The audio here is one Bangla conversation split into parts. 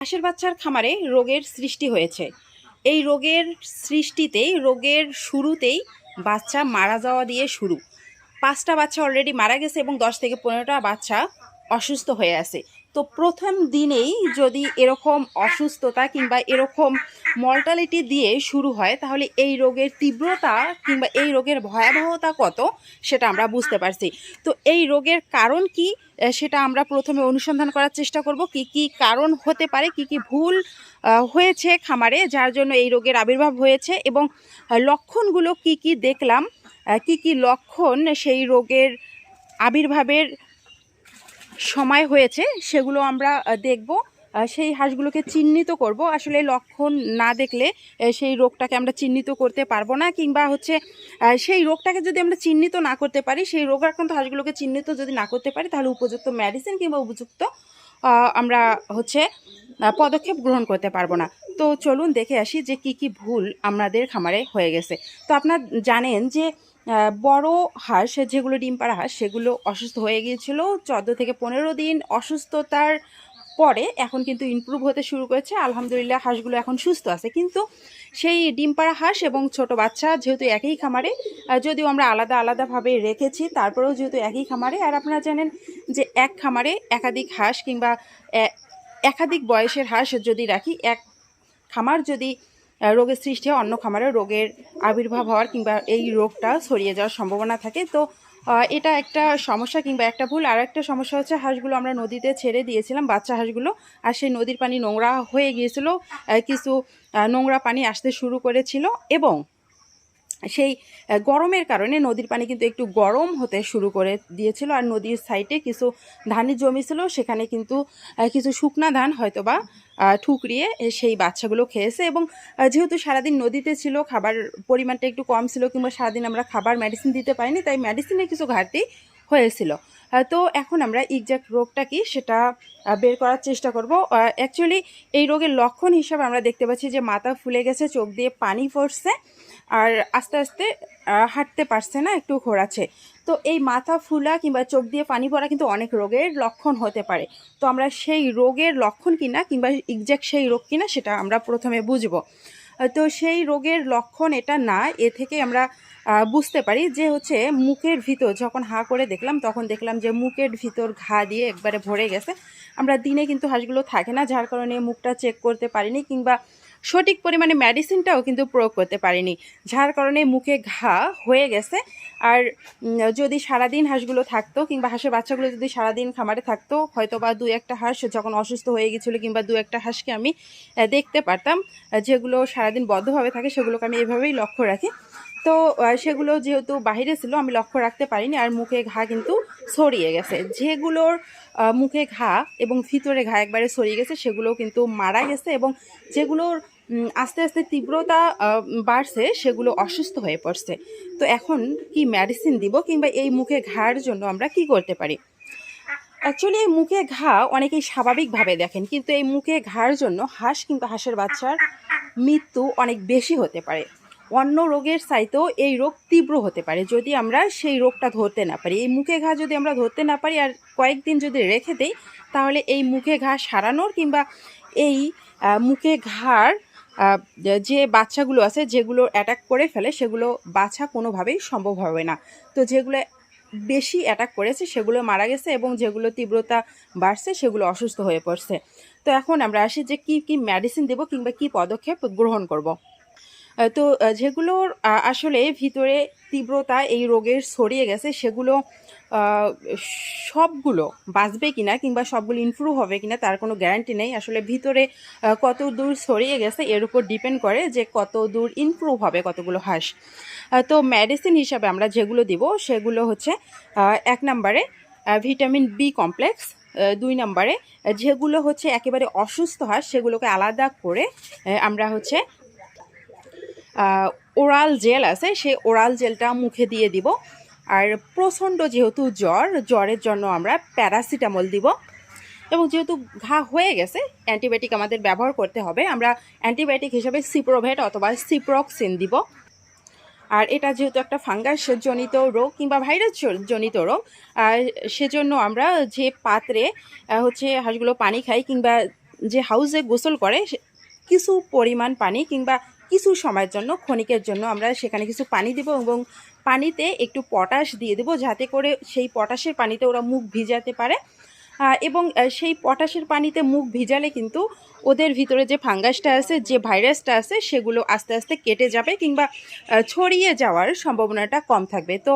হাঁসের বাচ্চার খামারে রোগের সৃষ্টি হয়েছে। এই রোগের সৃষ্টিতেই, রোগের শুরুতেই বাচ্চা মারা যাওয়া দিয়ে শুরু। পাঁচটা বাচ্চা অলরেডি মারা গেছে এবং দশ থেকে পনেরোটা বাচ্চা অসুস্থ হয়ে আছে। তো প্রথম দিনেই যদি এরকম অসুস্থতা কিংবা এরকম মর্টালিটি দিয়ে শুরু হয়, তাহলে এই রোগের তীব্রতা কিংবা এই রোগের ভয়াবহতা কত, সেটা আমরা বুঝতে পারছি। তো এই রোগের কারণ কি সেটা আমরা প্রথমে অনুসন্ধান করার চেষ্টা করব। কি কি কারণ হতে পারে, কি কি ভুল হয়েছে খামারে, যার জন্য এই রোগের আবির্ভাব হয়েছে এবং লক্ষণগুলো কি কি দেখলাম কি কি লক্ষণ সেই রোগের আবির্ভাবের সময় হয়েছে, সেগুলো আমরা দেখব। সেই হাঁসগুলোকে চিহ্নিত করব। আসলে লক্ষণ না দেখলে সেই রোগটাকে আমরা চিহ্নিত করতে পারব না, কিংবা হচ্ছে সেই রোগটাকে যদি আমরা চিহ্নিত না করতে পারি, সেই রোগ আক্রান্ত হাঁসগুলোকে চিহ্নিত যদি না করতে পারি, তাহলে উপযুক্ত মেডিসিন কিংবা উপযুক্ত আমরা হচ্ছে পদক্ষেপ গ্রহণ করতে পারব না। তো চলুন দেখে আসি যে কি কি ভুল আমাদের খামারে হয়ে গেছে। তো আপনার জানেন যে বড় হাঁস যেগুলো ডিম পাড়া হাঁস সেগুলো অসুস্থ হয়ে গিয়েছিল। চোদ্দ থেকে পনেরো দিন অসুস্থতার পরে এখন কিন্তু ইমপ্রুভ হতে শুরু করেছে। আলহামদুলিল্লাহ, হাঁসগুলো এখন সুস্থ আছে। কিন্তু সেই ডিম পাড়া হাঁস এবং ছোট বাচ্চা যেহেতু একই খামারে যদিও আমরা আলাদা আলাদাভাবে রেখেছি, তারপরেও যেহেতু একই খামারে। আর আপনারা জানেন যে এক খামারে একাধিক হাঁস কিংবা একাধিক বয়সের হাঁস যদি রাখি, এক খামার যদি রোগের সৃষ্টি অন্য খামারে, রোগের আবির্ভাব হওয়ার কিংবা এই রোগটা ছড়িয়ে যাওয়ার সম্ভাবনা থাকে। তো এটা একটা সমস্যা কিংবা একটা ভুল। আর একটা সমস্যা হচ্ছে হাঁসগুলো আমরা নদীতে ছেড়ে দিয়েছিলাম, বাচ্চা হাঁসগুলো, আর সেই নদীর পানি নোংরা হয়ে গিয়েছিল। কিছু নোংরা পানি আসতে শুরু করেছিল এবং সেই গরমের কারণে নদীর পানি কিন্তু একটু গরম হতে শুরু করে দিয়েছিল আর নদীর সাইডে কিছু ধানের জমি ছিল, সেখানে কিন্তু কিছু শুকনা ধান হয়তো বা ঠুকরিয়ে সেই বাচ্চাগুলো খেয়েছে এবং যেহেতু সারাদিন নদীতে ছিল, খাবার পরিমাণটা একটু কম ছিল কিংবা সারাদিন আমরা খাবার মেডিসিন দিতে পারিনি, তাই মেডিসিনের কিছু ঘাটতি হয়েছিল। তো এখন আমরা এক্সাক্ট রোগটা কি সেটা বের করার চেষ্টা করব। অ্যাকচুয়ালি এই রোগের লক্ষণ হিসাবে আমরা দেখতে পাচ্ছি যে মাথা ফুলে গেছে, চোখ দিয়ে পানি পড়ছে আর আস্তে আস্তে হাঁটতে পারছে না, একটু ঘোরাচ্ছে। তো এই মাথা ফুলা কিংবা চোখ দিয়ে পানি পড়া কিন্তু অনেক রোগের লক্ষণ হতে পারে। তো আমরা সেই রোগের লক্ষণ কিনা কিংবা এক্সাক্ট সেই রোগ কিনা সেটা আমরা প্রথমে বুঝব। তো সেই রোগের লক্ষণ এটা না, এ থেকে আমরা বুঝতে পারি যে হচ্ছে মুখের ভিতর যখন হাঁ করে দেখলাম, তখন দেখলাম যে মুখের ভিতর ঘা দিয়ে একবারে ভরে গেছে। আমরা দিনে কিন্তু হাঁসগুলো থাকে না, যার কারণে মুখটা চেক করতে পারিনি কিংবা সঠিক পরিমাণে মেডিসিনটাও কিন্তু প্রয়োগ করতে পারিনি, যার কারণে মুখে ঘা হয়ে গেছে। আর যদি সারাদিন হাঁসগুলো থাকতো কিংবা হাঁসের বাচ্চাগুলো যদি সারাদিন খামারে থাকতো হয়তো বা দু একটা হাঁস যখন অসুস্থ হয়ে গেছিল কিংবা দু একটা হাঁসকে আমি দেখতে পারতাম যেগুলো সারাদিন বদ্ধভাবে থাকে সেগুলোকে আমি এভাবেই লক্ষ্য রাখি। তো সেগুলো যেহেতু বাইরে ছিল, আমি লক্ষ্য রাখতে পারিনি, আর মুখে ঘা কিন্তু ছড়িয়ে গেছে। যেগুলোর মুখে ঘা এবং ভিতরে ঘা একবারে ছড়িয়ে গেছে, সেগুলো কিন্তু মারা গেছে এবং যেগুলোর আস্তে আস্তে তীব্রতা বাড়ছে, সেগুলো অসুস্থ হয়ে পড়ছে। তো এখন কি মেডিসিন দিব কিংবা এই মুখে ঘার জন্য আমরা কি করতে পারি? অ্যাকচুয়ালি এই মুখে ঘা অনেকেই স্বাভাবিকভাবে দেখেন, কিন্তু এই মুখে ঘার জন্য হাঁস কিংবা হাঁসের বাচ্চার মৃত্যু অনেক বেশি হতে পারে। অন্য রোগের সাইতেও এই রোগ তীব্র হতে পারে। যদি আমরা সেই রোগটা ধরতে না পারি, এই মুখে ঘা যদি আমরা ধরতে না পারি আর কয়েকদিন যদি রেখে দেই, তাহলে এই মুখে ঘা সারানোর কিংবা এই মুখে ঘাড় যে বাচ্চাগুলো আছে যেগুলো অ্যাটাক করে ফেলে, সেগুলো বাছা কোনোভাবেই সম্ভব হবে না। তো যেগুলো বেশি অ্যাটাক করেছে, সেগুলো মারা গেছে এবং যেগুলো তীব্রতা বাড়ছে, সেগুলো অসুস্থ হয়ে পড়ছে। তো এখন আমরা আসি যে কি কি মেডিসিন দেবো কিংবা কি পদক্ষেপ গ্রহণ করব। তো যেগুলোর আসলে ভিতরে তীব্রতা এই রোগের ছড়িয়ে গেছে, সেগুলো সবগুলো বাঁচবে কিনা কিংবা সবগুলো ইমপ্রুভ হবে কিনা তার কোনো গ্যারান্টি নেই। আসলে ভিতরে কত দূর ছড়িয়ে গেছে এর উপর ডিপেন্ড করে যে কত দূর ইমপ্রুভ হবে কতগুলো হাঁস। তো মেডিসিন হিসাবে আমরা যেগুলো দিব, সেগুলো হচ্ছে এক নম্বরে ভিটামিন বি কমপ্লেক্স দুই নম্বরে যেগুলো হচ্ছে একেবারে অসুস্থ হাঁস, সেগুলোকে আলাদা করে আমরা হচ্ছে ওরাল জেল আছে, সেই ওরাল জেলটা মুখে দিয়ে দিব। আর প্রচণ্ড যেহেতু জ্বর, জ্বরের জন্য আমরা প্যারাসিটামল দিব। এবং যেহেতু ঘা হয়ে গেছে, অ্যান্টিবায়োটিক আমাদের ব্যবহার করতে হবে, আমরা অ্যান্টিবায়োটিক হিসেবে সিপ্রোভেট অথবা সিপ্রক্সিন দিব। আর এটা যেহেতু একটা ফাঙ্গাস জনিত রোগ কিংবা ভাইরাস জনিত রোগ সেজন্য আমরা যে পাত্রে হচ্ছে হাঁসগুলো পানি খাই কিংবা যে হাউসে গোসল করে কিছু পরিমাণ পানি কিংবা কিছু সময়ের জন্য, ক্ষণিকের জন্য আমরা সেখানে কিছু পানি দেব এবং পানিতে একটু পটাশ দিয়ে দেব যাতে করে সেই পটাশের পানিতে ওরা মুখ ভিজাতে পারে। এবং সেই পটাশের পানিতে মুখ ভিজালে কিন্তু ওদের ভিতরে যে ফাঙ্গাসটা আছে, যে ভাইরাসটা আছে, সেগুলো আস্তে আস্তে কেটে যাবে কিংবা ছড়িয়ে যাওয়ার সম্ভাবনাটা কম থাকবে। তো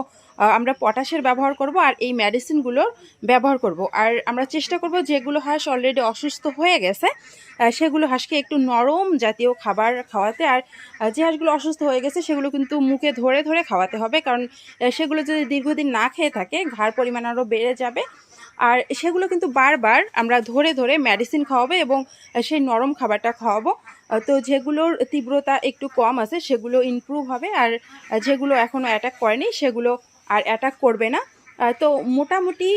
আমরা পটাশের ব্যবহার করব আর এই মেডিসিনগুলোর ব্যবহার করব। আর আমরা চেষ্টা করব যেগুলো হাঁস অলরেডি অসুস্থ হয়ে গেছে সেগুলো হাঁসকে একটু নরম জাতীয় খাবার খাওয়াতে। আর যে হাঁসগুলো অসুস্থ হয়ে গেছে, সেগুলো কিন্তু মুখে ধরে ধরে খাওয়াতে হবে। কারণ সেগুলো যদি দীর্ঘদিন না খেয়ে থাকে, ঘাড় পরিমাণ আরও বেড়ে যাবে। আর সেগুলো কিন্তু বারবার আমরা ধরে ধরে মেডিসিন খাওয়াবো এবং সেই নরম খাবারটা খাওয়াবো। তো যেগুলোর তীব্রতা একটু কম আছে, সেগুলো ইমপ্রুভ হবে। আর যেগুলো এখনও অ্যাটাক করেনি, সেগুলো আর অ্যাটাক করবে না। তো মোটামুটি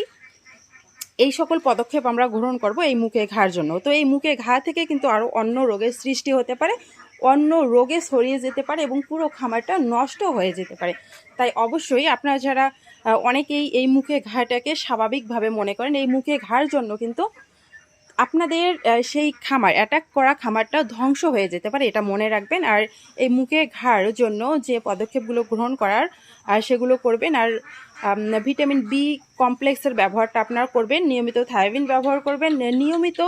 এই সকল পদক্ষেপ আমরা গ্রহণ করব এই মুখে ঘার জন্য। তো এই মুখে ঘা থেকে কিন্তু আরও অন্য রোগের সৃষ্টি হতে পারে, অন্য রোগে ছড়িয়ে যেতে পারে এবং পুরো খামারটা নষ্ট হয়ে যেতে পারে। তাই অবশ্যই আপনারা যারা অনেকেই এই মুখে ঘাটাকে স্বাভাবিকভাবে মনে করেন, এই মুখে ঘার জন্য কিন্তু আপনাদের সেই খামার অ্যাটাক করা খামারটা ধ্বংস হয়ে যেতে পারে, এটা মনে রাখবেন। আর এই মুখে ঘাড় জন্য যে পদক্ষেপগুলো গ্রহণ করার সেগুলো করবেন। আর ভিটামিন বি কমপ্লেক্সের ব্যবহারটা আপনারা করবেন, নিয়মিত থাইবিন ব্যবহার করবেন নিয়মিত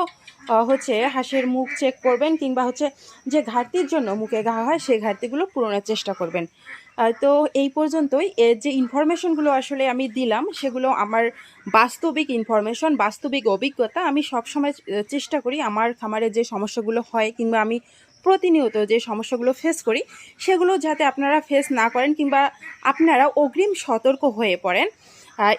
হচ্ছে হাঁসের মুখ চেক করবেন, কিংবা হচ্ছে যে ঘাটতির জন্য মুখে ঘা হয় সেই ঘাটতিগুলো পূরণের চেষ্টা করবেন। তো এই পর্যন্তই। এর যে ইনফরমেশনগুলো আসলে আমি দিলাম, সেগুলো আমার বাস্তবিক ইনফরমেশন বাস্তবিক অভিজ্ঞতা আমি সবসময় চেষ্টা করি আমার খামারে যে সমস্যাগুলো হয় কিংবা আমি প্রতিনিয়ত যে সমস্যাগুলো ফেস করি, সেগুলো যাতে আপনারা ফেস না করেন কিংবা আপনারা অগ্রিম সতর্ক হয়ে পড়েন।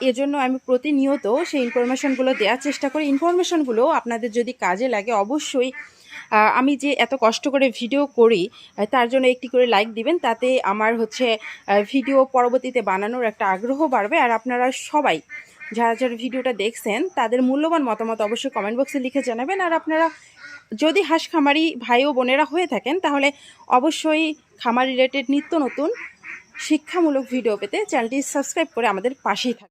এজন্য আমি প্রতিনিয়ত সেই ইনফরমেশনগুলো দেওয়ার চেষ্টা করি। ইনফরমেশনগুলো আপনাদের যদি কাজে লাগে, অবশ্যই আমি যে এত কষ্ট করে ভিডিও করি তার জন্য একটি করে লাইক দিবেন, তাতে আমার হচ্ছে ভিডিও পরবর্তীতে বানানোর একটা আগ্রহ বাড়বে। আর আপনারা সবাই যারা যারা ভিডিওটা দেখছেন, তাদের মূল্যবান মতামত অবশ্যই কমেন্ট বক্সে লিখে জানাবেন। আর আপনারা যদি হাঁস খামারি ভাই ও বোনেরা হয়ে থাকেন, তাহলে অবশ্যই খামার রিলেটেড নিত্য নতুন শিক্ষামূলক ভিডিও পেতে চ্যানেলটি সাবস্ক্রাইব করে আমাদের পাশেই থাকুন।